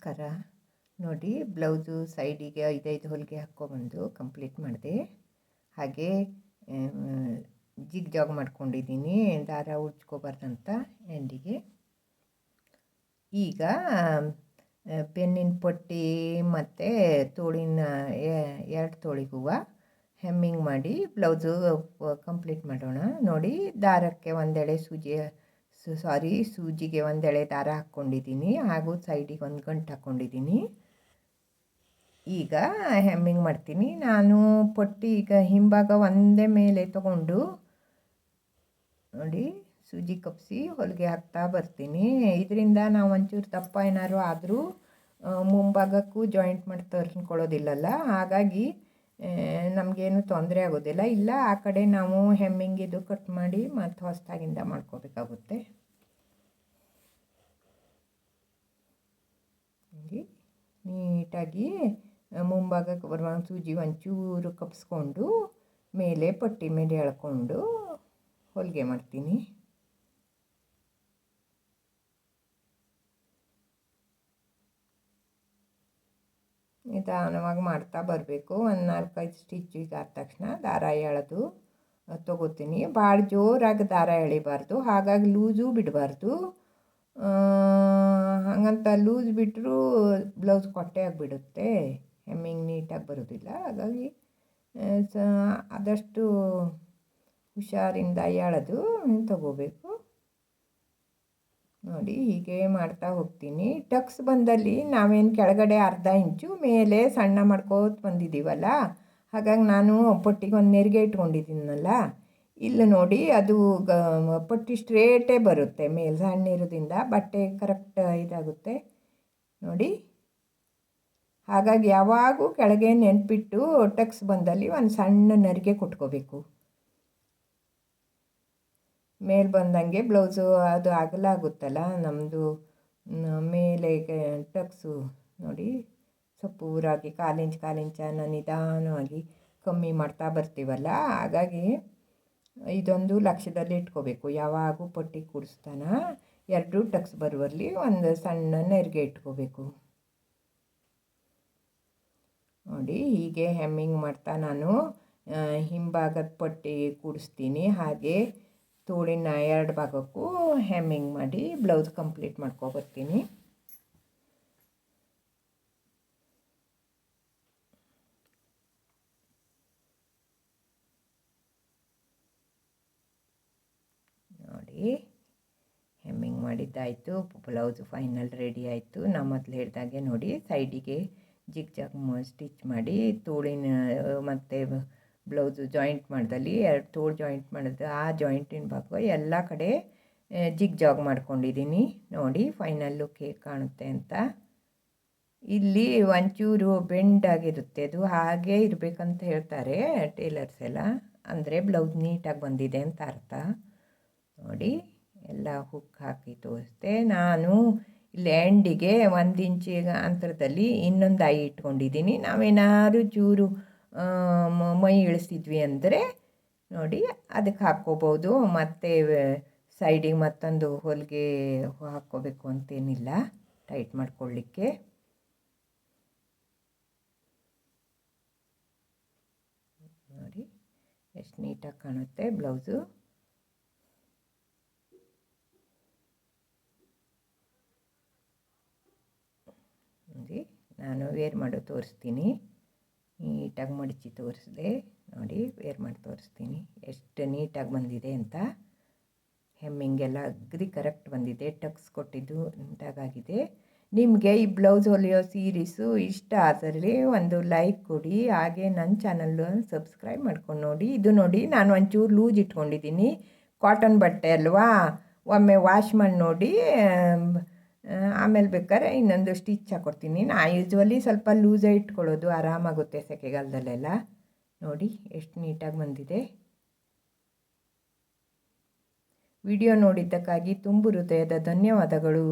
ನಮಸ್ಕಾರ. ನೋಡಿ, ಬ್ಲೌಸು ಸೈಡಿಗೆ ಐದೈದು ಹೊಲಿಗೆ ಹಾಕ್ಕೊಬಂದು ಕಂಪ್ಲೀಟ್ ಮಾಡಿದೆ. ಹಾಗೆ ಜಿಗ್ ಜಾಗ್ ಮಾಡ್ಕೊಂಡಿದ್ದೀನಿ. ದಾರ ಉಜ್ಕೋಬಾರ್ದಂತ ಎಂಡಿಗೆ ಈಗ ಬೆನ್ನಿನ ಪಟ್ಟಿ ಮತ್ತು ತೋಳಿನ ಎರಡು ತೋಳಿಗೂ ಹೆಮ್ಮಿಂಗ್ ಮಾಡಿ ಬ್ಲೌಸು ಕಂಪ್ಲೀಟ್ ಮಾಡೋಣ. ನೋಡಿ, ದಾರಕ್ಕೆ ಒಂದೆಳೆ ಸೂಜಿ ಸಾರಿ ಸೂಜಿಗೆ ಒಂದೆಳೆ ದಾರ ಹಾಕ್ಕೊಂಡಿದ್ದೀನಿ ಹಾಗೂ ಸೈಡಿಗೆ ಒಂದು ಗಂಟು ಹಾಕ್ಕೊಂಡಿದ್ದೀನಿ. ಈಗ ಹೆಮ್ಮಿಂಗ್ ಮಾಡ್ತೀನಿ. ನಾನು ಪಟ್ಟಿ ಈಗ ಹಿಂಭಾಗ ಒಂದೇ ಮೇಲೆ ತಗೊಂಡು ನೋಡಿ ಸೂಜಿ ಕಪ್ಸಿ ಹೊಲಿಗೆ ಹಾಕ್ತಾ ಬರ್ತೀನಿ. ಇದರಿಂದ ನಾವು ಒಂಚೂರು ದಪ್ಪ ಏನಾದ್ರು ಆದರೂ ಮುಂಭಾಗಕ್ಕೂ ಜಾಯಿಂಟ್ ಮಾಡಿ ತರ್ಕೊಳ್ಳೋದಿಲ್ಲಲ್ಲ ಹಾಗಾಗಿ ನಮಗೇನು ತೊಂದರೆ ಆಗೋದಿಲ್ಲ. ಇಲ್ಲ, ಆ ಕಡೆ ನಾವು ಹೆಮ್ಮಿಂಗಿದು ಕಟ್ ಮಾಡಿ ಮತ್ತು ಹೊಸದಾಗಿಂದ ಮಾಡ್ಕೋಬೇಕಾಗುತ್ತೆ. ನೀಟಾಗಿ ಮುಂಭಾಗಕ್ಕೆ ಬರುವ ಸೂಜಿ ಒಂಚೂರು ಕಪ್ಸ್ಕೊಂಡು, ಮೇಲೆ ಪಟ್ಟಿ ಮೇಲೆ ಎಳ್ಕೊಂಡು, ಹೊಲಿಗೆ ಮಾಡ್ತೀನಿ. ನಿಧಾನವಾಗಿ ಮಾಡ್ತಾ ಬರಬೇಕು. ಒಂದು ನಾಲ್ಕೈದು ಸ್ಟಿಚ್ಚಿಗೆ ಆದ ತಕ್ಷಣ ದಾರ ಎಳೆದು ತೊಗೋತೀನಿ. ಭಾಳ ಜೋರಾಗಿ ದಾರ ಎಳಿಬಾರ್ದು, ಹಾಗಾಗಿ ಲೂಸು ಬಿಡಬಾರ್ದು. ಹಾಗಂತ ಲೂಸ್ ಬಿಟ್ಟರೂ ಬ್ಲೌಸ್ ಕೊಟ್ಟೆ ಆಗಿಬಿಡುತ್ತೆ. ಹೆಮ್ಮಿಂಗ್ ನೀಟಾಗಿ ಬರೋದಿಲ್ಲ. ಹಾಗಾಗಿ ಸ, ಆದಷ್ಟು ಹುಷಾರಿಂದ ಎಳೆದು ತಗೋಬೇಕು. ನೋಡಿ, ಹೀಗೆ ಮಾಡ್ತಾ ಹೋಗ್ತೀನಿ. ಟಕ್ಸ್ ಬಂದಲ್ಲಿ ನಾವೇನು ಕೆಳಗಡೆ ಅರ್ಧ ಇಂಚು, ಮೇಲೆ ಸಣ್ಣ ಮಾಡ್ಕೋತ ಬಂದಿದ್ದೀವಲ್ಲ ಹಾಗಾಗಿ ನಾನು ಪಟ್ಟಿಗೆ ಒಂದು ನೆರಿಗೆ ಇಟ್ಕೊಂಡಿದ್ದೀನಲ್ಲ? ಇಲ್ಲಿ ನೋಡಿ, ಅದು ಗ, ಪಟ್ಟಿ ಸ್ಟ್ರೇಟೇ ಬರುತ್ತೆ. ಮೇಲೆ ಸಣ್ಣ ಇರೋದ್ರಿಂದ ಬಟ್ಟೆ ಕರೆಕ್ಟ್ ಇದಾಗುತ್ತೆ. ನೋಡಿ. ಹಾಗಾಗಿ ಯಾವಾಗೂ ಕೆಳಗೆ ನೆನ್ಪಿಟ್ಟು ಟಕ್ಸ್ ಬಂದಲ್ಲಿ ಒಂದು ಸಣ್ಣ ನರಿಗೆ ಕೊಟ್ಕೋಬೇಕು. ಮೇಲೆ ಬಂದಂಗೆ ಬ್ಲೌಸು ಅದು ಅಗಲ ಆಗುತ್ತಲ್ಲ ನಮ್ಮದು ಮೇಲೆ ಟಕ್ಸು ನೋಡಿ ಸ್ವಲ್ಪ ಊರಾಗಿ ಕಾಲಿಂಚ್ ಕಾಲಿಂಚನ ನಿಧಾನವಾಗಿ ಕಮ್ಮಿ ಮಾಡ್ತಾ ಬರ್ತೀವಲ್ಲ, ಹಾಗಾಗಿ ಇದೊಂದು ಲಕ್ಷ್ಯದಲ್ಲಿ ಇಟ್ಕೋಬೇಕು. ಯಾವಾಗೂ ಪಟ್ಟಿ ಕೂಡಿಸ್ತಾನ, ಎರಡು ಟಕ್ಸ್ ಬರುವಲ್ಲಿ ಒಂದು ಸಣ್ಣ ನೆರಿಗೆ ಇಟ್ಕೋಬೇಕು. ನೋಡಿ, ಹೀಗೆ ಹೆಮ್ಮಿಂಗ್ ಮಾಡ್ತಾ ನಾನು ಹಿಂಭಾಗದ ಪಟ್ಟಿ ಕೂಡಿಸ್ತೀನಿ. ಹಾಗೆ ತೋಳಿನ ಎರಡು ಭಾಗಕ್ಕೂ ಹೆಮ್ಮಿಂಗ್ ಮಾಡಿ ಬ್ಲೌಸ್ ಕಂಪ್ಲೀಟ್ ಮಾಡ್ಕೊಬರ್ತೀನಿ. ನೋಡಿ ಹೆಮ್ಮಿಂಗ್ ಮಾಡಿದ್ದಾಯಿತು, ಬ್ಲೌಸ್ ಫೈನಲ್ ರೆಡಿ ಆಯಿತು. ನಾ ಮೊದಲು ಹೇಳಿದಾಗೆ ನೋಡಿ, ಸೈಡಿಗೆ ಜಿಗ್ ಜಾಗ್ ಸ್ಟಿಚ್ ಮಾಡಿ ತೋಳಿನ ಮತ್ತು ಬ್ಲೌಸು ಜಾಯಿಂಟ್ ಮಾಡಿದಲ್ಲಿ, ಎರಡು ತೋಳು ಜಾಯಿಂಟ್ ಮಾಡಿದ್ರೆ ಆ ಜಾಯಿಂಟಿನ ಭಾಗ ಎಲ್ಲ ಕಡೆ ಜಿಗ್ ಜಾಗ್ ಮಾಡ್ಕೊಂಡಿದ್ದೀನಿ ನೋಡಿ ಫೈನಲ್ ಲುಕ್ ಹೇಗೆ ಕಾಣುತ್ತೆ ಅಂತ. ಇಲ್ಲಿ ಒಂಚೂರು ಬೆಂಡಾಗಿರುತ್ತೆ ಅದು. ಹಾಗೆ ಇರಬೇಕಂತ ಹೇಳ್ತಾರೆ ಟೇಲರ್ಸ್ ಎಲ್ಲ. ಅಂದರೆ ಬ್ಲೌಸ್ ನೀಟಾಗಿ ಬಂದಿದೆ ಅಂತ ಅರ್ಥ. ನೋಡಿ, ಎಲ್ಲ ಹುಕ್ ಹಾಕಿ ತೋರಿಸ್ದೆ. ನಾನು ಇಲ್ಲಿ ಎಂಡಿಗೆ ಒಂದು ಇಂಚಿಗೆ ಅಂತರದಲ್ಲಿ ಇನ್ನೊಂದು ಐ ಇಟ್ಕೊಂಡಿದ್ದೀನಿ ನಾವೇನಾದ್ರು ಚೂರು ಮೈ ಇಳಿಸಿದ್ವಿ ಅಂದರೆ ನೋಡಿ ಅದಕ್ಕೆ ಹಾಕ್ಕೋಬೋದು. ಮತ್ತೆ ಸೈಡಿಗೆ ಮತ್ತೊಂದು ಹೊಲಿಗೆ ಹಾಕ್ಕೋಬೇಕು ಅಂತೇನಿಲ್ಲ. ಟೈಟ್ ಮಾಡ್ಕೊಳ್ಳಿಕ್ಕೆ. ನೋಡಿ, ಎಷ್ಟು ನೀಟಾಗಿ ಕಾಣುತ್ತೆ ಬ್ಲೌಸು. ನಾನು ವೇರ್ ಮಾಡೋ ತೋರಿಸ್ತೀನಿ. ನೀಟಾಗಿ ಮಡಚಿ ತೋರಿಸಿದೆ. ನೋಡಿ ವೇರ್ ಮಾಡಿ ತೋರಿಸ್ತೀನಿ. ಎಷ್ಟು ನೀಟಾಗಿ ಬಂದಿದೆ ಅಂತ. ಹೆಮ್ಮಿಂಗೆಲ್ಲ ಅಗ್ರಿ ಕರೆಕ್ಟ್ ಬಂದಿದೆ. ಟಕ್ಸ್ ಕೊಟ್ಟಿದ್ದು ನೀಟಾಗಾಗಿದೆ. ನಿಮಗೆ ಈ ಬ್ಲೌಸ್ ಹೊಲಿಯೋ ಸೀರೀಸು ಇಷ್ಟ ಆದಲ್ಲಿ ಒಂದು ಲೈಕ್ ಕೊಡಿ. ಹಾಗೆ ನನ್ನ ಚಾನಲ್ಲು ಸಬ್ಸ್ಕ್ರೈಬ್ ಮಾಡ್ಕೊಂಡು ನೋಡಿ. ಇದು ನೋಡಿ ನಾನು ಒಂಚೂರು ಲೂಸ್ ಇಟ್ಕೊಂಡಿದ್ದೀನಿ. ಕಾಟನ್ ಬಟ್ಟೆ ಅಲ್ವಾ? ಒಮ್ಮೆ ವಾಶ್ ಮಾಡಿ ನೋಡಿ. ಆಮೇಲೆ ಬೇಕಾದ್ರೆ ಇನ್ನೊಂದು ಸ್ಟಿಚ್ ಹಾಕ್ಕೊಡ್ತೀನಿ ನಾ ಯೂಸ್ವಲಿ ಸ್ವಲ್ಪ ಲೂಸೇ ಇಟ್ಕೊಳ್ಳೋದು, ಆರಾಮಾಗುತ್ತೆ ಸೆಕೆಗಾಲದಲ್ಲೆಲ್ಲ. ನೋಡಿ, ಎಷ್ಟು ನೀಟಾಗಿ ಬಂದಿದೆ. ವಿಡಿಯೋ ನೋಡಿದ್ದಕ್ಕಾಗಿ ತುಂಬು ಹೃದಯದ ಧನ್ಯವಾದಗಳು.